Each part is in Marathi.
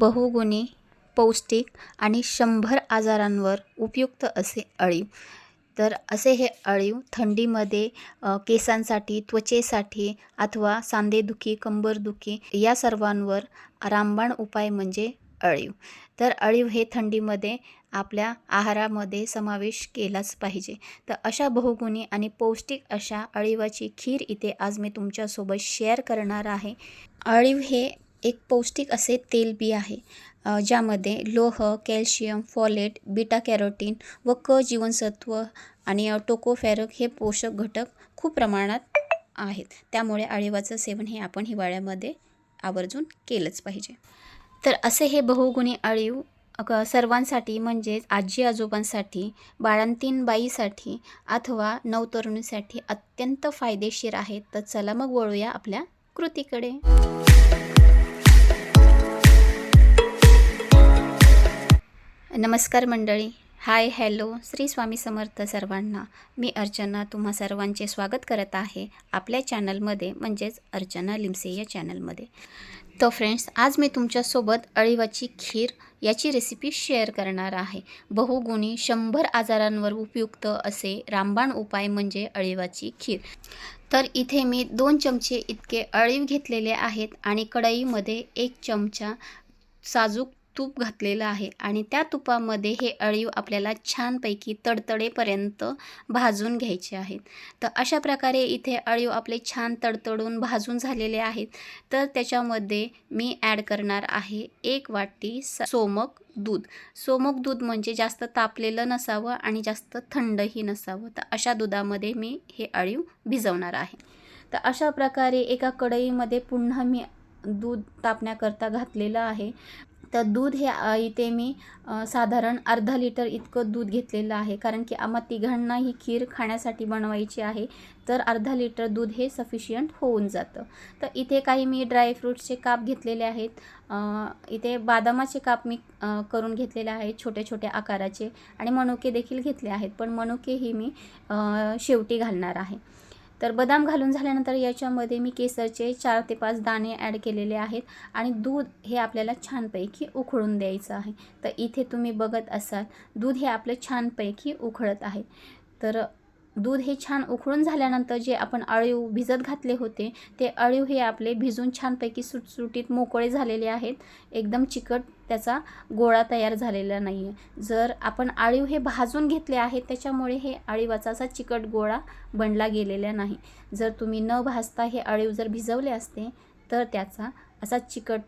बहुगुणी पौष्टिक आणि शंभर आजारांवर उपयुक्त असे अळीव. तर असे हे अळीव थंडीमध्ये केसांसाठी त्वचेसाठी अथवा सांधेदुखी कंबरदुखी या सर्वांवर रामबाण उपाय म्हणजे अळीव. तर अळीव हे थंडीमध्ये आपल्या आहारामध्ये समावेश केलाच पाहिजे. तर अशा बहुगुणी आणि पौष्टिक अशा अळीवाची खीर इथे आज मी तुमच्यासोबत शेअर करणार आहे. अळीव हे एक पौष्टिक असे तेलबी आहे ज्यामध्ये लोह कॅल्शियम फॉलेट बीटा कॅरोटीन व क जीवनसत्व आणि टोकोफॅरक हे पोषक घटक खूप प्रमाणात आहेत. त्यामुळे अळीवाचं सेवन हे आपण हिवाळ्यामध्ये आवर्जून केलंच पाहिजे. तर असे हे बहुगुणी अळीव सर्वांसाठी म्हणजेच आजी आजोबांसाठी बाळंतीण बाईसाठी अथवा नवतरुणीसाठी अत्यंत फायदेशीर आहेत तर चला मग वळूया आपल्या कृतीकडे. नमस्कार मंडळी. हाय हॅलो श्री स्वामी समर्थ सर्वांना. मी अर्चना तुम्हा सर्वांचे स्वागत करत आहे आपल्या चॅनलमध्ये म्हणजेच अर्चना लिमसे या चॅनलमध्ये. तर फ्रेंड्स आज मी तुमच्यासोबत अळीवाची खीर याची रेसिपी शेअर करणार आहे. बहुगुणी शंभर आजारांवर उपयुक्त असे रामबाण उपाय म्हणजे अळीवाची खीर. तर इथे मी दोन चमचे इतके अळीव घेतलेले आहेत आणि कढईमध्ये एक चमचा साजूक तूप घातलेलं आहे आणि त्या तुपामध्ये हे अळीव आपल्याला छानपैकी तडतडेपर्यंत भाजून घ्यायचे आहेत. तर अशा प्रकारे इथे अळीव आपले छान तडतडून भाजून झालेले आहेत. तर त्याच्यामध्ये मी ॲड करणार आहे एक वाटी स- सोमक दूध. सोमक दूध म्हणजे जास्त तापलेलं नसावं आणि जास्त थंडही नसावं. तर अशा दुधामध्ये मी हे अळीव भिजवणार आहे. तर अशा प्रकारे एका कढईमध्ये पुन्हा मी दूध तापण्याकरता घातलेलं आहे. तर दूध हे इथे मी साधारण अर्धा लिटर इतकं दूध घेतलेलं आहे. कारण की आम्हा तिघांना ही खीर खाण्यासाठी बनवायची आहे. तर अर्धा लिटर दूध हे सफिशियंट होऊन जातं. तर इथे काही मी ड्रायफ्रूट्सचे काप घेतलेले आहेत. इथे बदामाचे काप मी करून घेतलेले आहेत. छोट्या छोट्या आकाराचे. आणि मनुके देखील घेतले आहेत. पण मनुके ही मी शेवटी घालणार आहे. तर बदाम घालून झाल्यानंतर याच्यामध्ये मी केसरचे चार ते पाच दाणे ॲड केलेले आहेत. आणि दूध हे आपल्याला छानपैकी उकळून द्यायचं आहे. तर इथे तुम्ही बघत असाल दूध हे आपलं छानपैकी उकळत आहे. तर दूध हे छान उकळून झाल्यानंतर जे आपण अळीव भिजत घातले होते ते अळीव हे आपले भिजून छानपैकी सुटसुटीत मोकळे झालेले आहेत. एकदम चिकट त्याचा गोळा तयार झालेला नाही आहे जर आपण अळीव हे भाजून घेतले आहेत त्याच्यामुळे हे अळीवाचा असा चिकट गोळा बनला गेलेला नाही. जर तुम्ही न भाजता हे अळीव जर भिजवले असते तर त्याचा असा चिकट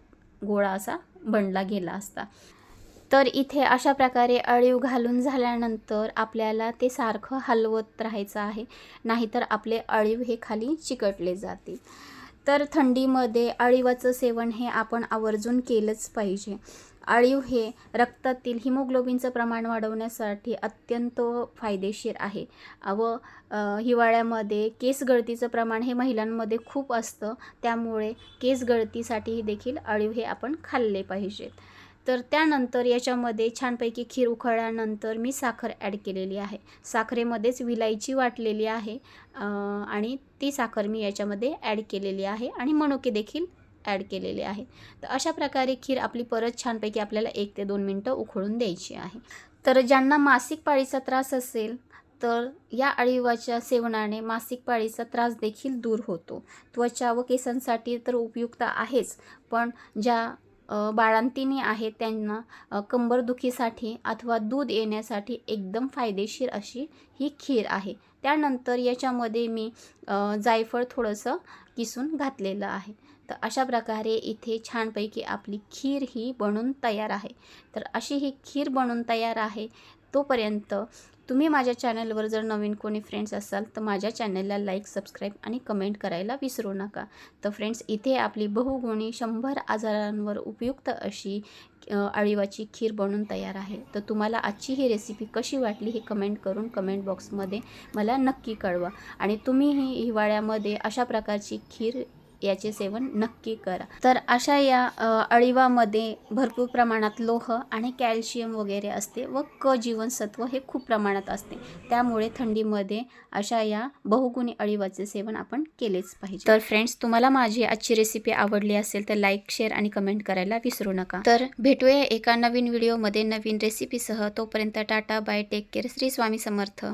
गोळा असा बनला गेला असता. तर इथे अशा प्रकारे अळीव घालून झाल्यानंतर आपल्याला ते सारखं हलवत राहायचं आहे. नाहीतर आपले अळीव हे खाली चिकटले जातील. तर थंडीमध्ये अळीवाचं सेवन हे आपण आवर्जून केलंच पाहिजे. अळीव हे रक्तातील हिमोग्लोबिनचं प्रमाण वाढवण्यासाठी अत्यंत फायदेशीर आहे. व हिवाळ्यामध्ये केस गळतीचं प्रमाण हे महिलांमध्ये खूप असतं. त्यामुळे केस गळतीसाठी देखील अळीव हे आपण खाल्ले पाहिजेत. तर त्यानंतर याच्यामध्ये छानपैकी खीर उखळल्यानंतर मी साखर ॲड केलेली आहे. साखरेमध्येच विलायची वाटलेली आहे आणि ती साखर मी याच्यामध्ये ॲड केलेली आहे आणि मनुके देखील ॲड केलेले आहे. तर अशा प्रकारे खीर आपली परत छानपैकी आपल्याला एक ते दोन मिनटं उखळून द्यायची आहे. तर ज्यांना मासिक पाळीचा त्रास असेल तर या अळीवाच्या सेवनाने मासिक पाळीचा त्रास देखील दूर होतो. त्वचा व केसांसाठी तर उपयुक्त आहेच पण ज्या बाळंतिणी आहेत त्यांना कंबरदुखीसाठी अथवा दूध येण्यासाठी एकदम फायदेशीर अशी ही खीर आहे. त्यानंतर याच्यामध्ये मी जायफळ थोडंसं किसून घातलेलं आहे. तर अशा प्रकारे इथे छानपैकी आपली खीर ही बनून तयार आहे. तर अशी ही खीर बनून तयार आहे. तोपर्यंत तुम्ही माझ्या चॅनलवर जर नवीन कोणी फ्रेंड्स असाल तर माझ्या चॅनलला लाईक सबस्क्राईब आणि कमेंट करायला विसरू नका. तर फ्रेंड्स इथे आपली बहुगुणी शंभर आजारांवर उपयुक्त अशी अ, अळीवाची खीर बनून तयार आहे. तर तुम्हाला आजची ही रेसिपी कशी वाटली हे कमेंट करून कमेंट बॉक्समध्ये मला नक्की कळवा. आणि तुम्हीही हिवाळ्यामध्ये अशा प्रकारची खीर याचे सेवन नक्की करा. तर अशा या अळीवामध्ये भरपूर प्रमाणात लोह आणि कॅल्शियम वगैरे असते व क जीवनसत्व हे खूप प्रमाणात असते. त्यामुळे थंडीमध्ये अशा या बहुगुणी अळीवाचे सेवन आपण केलेच पाहिजे. तर फ्रेंड्स तुम्हाला माझी आजची रेसिपी आवडली असेल तर लाईक शेअर आणि कमेंट करायला विसरू नका. तर भेटूया एका नवीन व्हिडिओमध्ये नवीन रेसिपीसह तोपर्यंत tata bye take care Shri Swami Samarth.